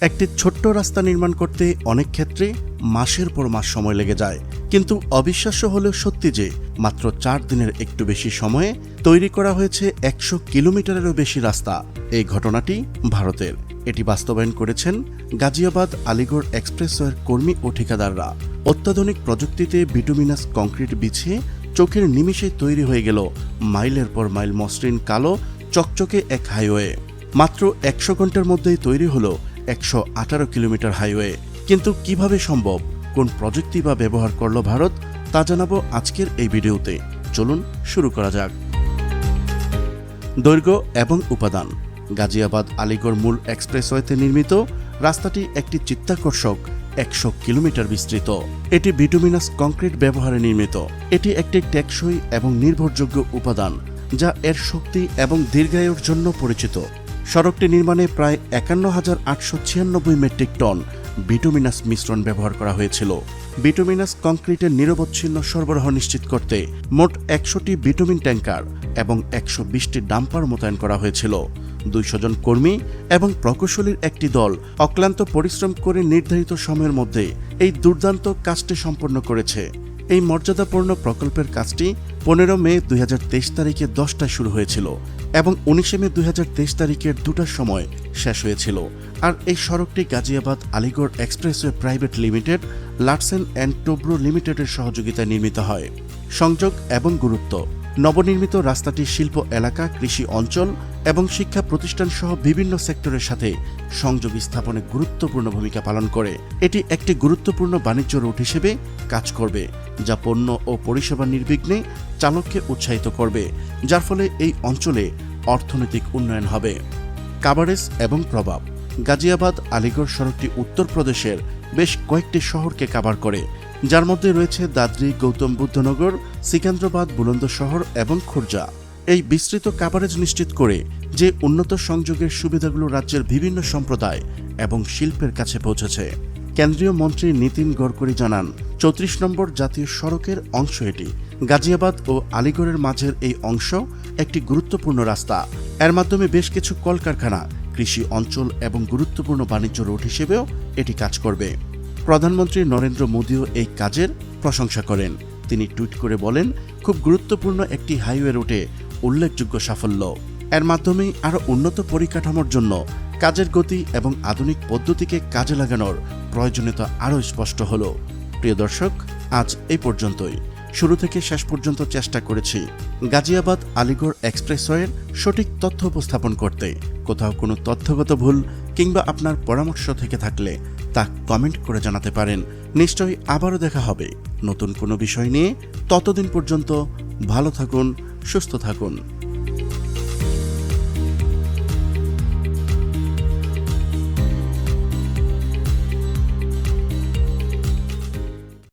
একটি ছোট্ট রাস্তা নির্মাণ করতে অনেক ক্ষেত্রে মাসের পর মাস সময় লেগে যায়। কিন্তু অবিশ্বাস্য হলেও সত্যি যে, মাত্র চার দিনের একটু বেশি সময়ে তৈরি করা হয়েছে একশো কিলোমিটারেরও বেশি রাস্তা। এই ঘটনাটি ভারতের। এটি বাস্তবায়ন করেছেন গাজিয়াবাদ আলিগড় এক্সপ্রেসওয়ের কর্মী ও ঠিকাদাররা। অত্যাধুনিক প্রযুক্তিতে বিটুমিনাস কংক্রিট বিছিয়ে চোখের নিমিষে তৈরি হয়ে গেল মাইলের পর মাইল মসৃণ কালো, চকচকে এক হাইওয়ে। মাত্র একশো ঘণ্টার মধ্যেই তৈরি হলো একশো আঠারো কিলোমিটার হাইওয়ে। কিন্তু কীভাবে সম্ভব? কোন প্রযুক্তি বা ব্যবহার করল ভারত? তা জানাব আজকের এই ভিডিওতে। চলুন শুরু করা যাক। দৈর্ঘ্য এবং উপাদান। গাজিয়াবাদ আলিগড় মূল এক্সপ্রেসওয়েতে নির্মিত। রাস্তাটি একটি চিত্তাকর্ষক, একশো কিলোমিটার বিস্তৃত। এটি বিটুমিনাস কংক্রিট ব্যবহারে নির্মিত। এটি একটি টেকসই এবং নির্ভরযোগ্য উপাদান, যা এর শক্তি এবং দীর্ঘায়ুর জন্য পরিচিত। সড়কটি নির্মাণে প্রায় একান্ন হাজার আটশো ছিয়ানব্বই মেট্রিক টন বিটুমিনাস মিশ্রণ ব্যবহার করা হয়েছিল। বিটুমিনাস কংক্রিটের নিরবচ্ছিন্ন সরবরাহ নিশ্চিত করতে মোট একশোটি বিটুমিন ট্যাঙ্কার এবং একশো বিশটি ডাম্পার মোতায়েন করা হয়েছিল। দুইশো জন কর্মী এবং প্রকৌশলীর একটি দল অক্লান্ত পরিশ্রম করে নির্ধারিত সময়ের মধ্যে এই দুর্দান্ত কাজটি সম্পন্ন করেছে। এই মর্যাদাপূর্ণ প্রকল্পের কাজটি পনেরো মে দুই হাজার তেইশ তারিখে দশটায় শুরু হয়েছিল এবং উনিশে মে দুই হাজার তেইশ তারিখের দুটার সময় শেষ হয়েছিল। আর এই সড়কটি Ghaziabad Aligarh expressway private limited, Larsen and Toubro লিমিটেডের সহযোগিতায় নির্মিত হয়। সংযোগ এবং গুরুত্ব। নবনির্মিত রাস্তাটি শিল্প এলাকা, কৃষি অঞ্চল এবং শিক্ষা প্রতিষ্ঠান সহ বিভিন্ন সেক্টরের সাথে সংযোগ স্থাপনে গুরুত্বপূর্ণ ভূমিকা পালন করে। এটি একটি গুরুত্বপূর্ণ বাণিজ্য রুট হিসেবে কাজ করবে, যা পণ্য ও পরিষেবা নির্বিঘ্নে চালককে উৎসাহিত করবে, যার ফলে এই অঞ্চলে অর্থনৈতিক উন্নয়ন হবে। কাভারেজ এবং প্রভাব। গাজিয়াবাদ, আলিগড় সড়কটি উত্তরপ্রদেশের বেশ কয়েকটি শহরকে কাভার করে। যার মধ্যে রয়েছে দাদ্রি, গৌতম বুদ্ধনগর, সিকান্দ্রাবাদ, বুলন্দশহর এবং খুরজা। এই বিস্তৃত কাভারেজ নিশ্চিত করে যে উন্নত সংযোগের সুবিধাগুলো রাজ্যের বিভিন্ন সম্প্রদায় এবং শিল্পের কাছে পৌঁছেছে। কেন্দ্রীয় মন্ত্রী নীতিন গডকরি জানান, চৌত্রিশ নম্বর জাতীয় সড়কের অংশ এটি। গাজিয়াবাদ ও আলিগড়ের মাঝের এই অংশ একটি গুরুত্বপূর্ণ রাস্তা। এর মাধ্যমে বেশ কিছু কলকারখানা, কৃষি অঞ্চল এবং গুরুত্বপূর্ণ বাণিজ্য রোড হিসেবেও এটি কাজ করবে। প্রধানমন্ত্রী নরেন্দ্র মোদীও এই কাজের প্রশংসা করেন। তিনি টুইট করে বলেন, খুব গুরুত্বপূর্ণ একটি হাইওয়ে রুটে উল্লেখযোগ্য সাফল্য। এর মাধ্যমে আরও উন্নত পরিকাঠামোর জন্য, কাজের গতি এবং আধুনিক পদ্ধতিকে কাজে লাগানোর প্রয়োজনীয়তা আরও স্পষ্ট হল। প্রিয় দর্শক, আজ এই পর্যন্তই। শুরু থেকে শেষ পর্যন্ত চেষ্টা করেছি গাজিয়াবাদ আলিগড় এক্সপ্রেসওয়ের সঠিক তথ্য উপস্থাপন করতে। কোথাও কোনো তথ্যগত ভুল কিংবা আপনার পরামর্শ থেকে থাকলে তা কমেন্ট করে জানাতে পারেন। নিশ্চয়ই আবারও দেখা হবে। নতুন কোনো বিষয় নিয়ে ততদিন পর্যন্ত ভালো থাকুন, সুস্থ থাকুন।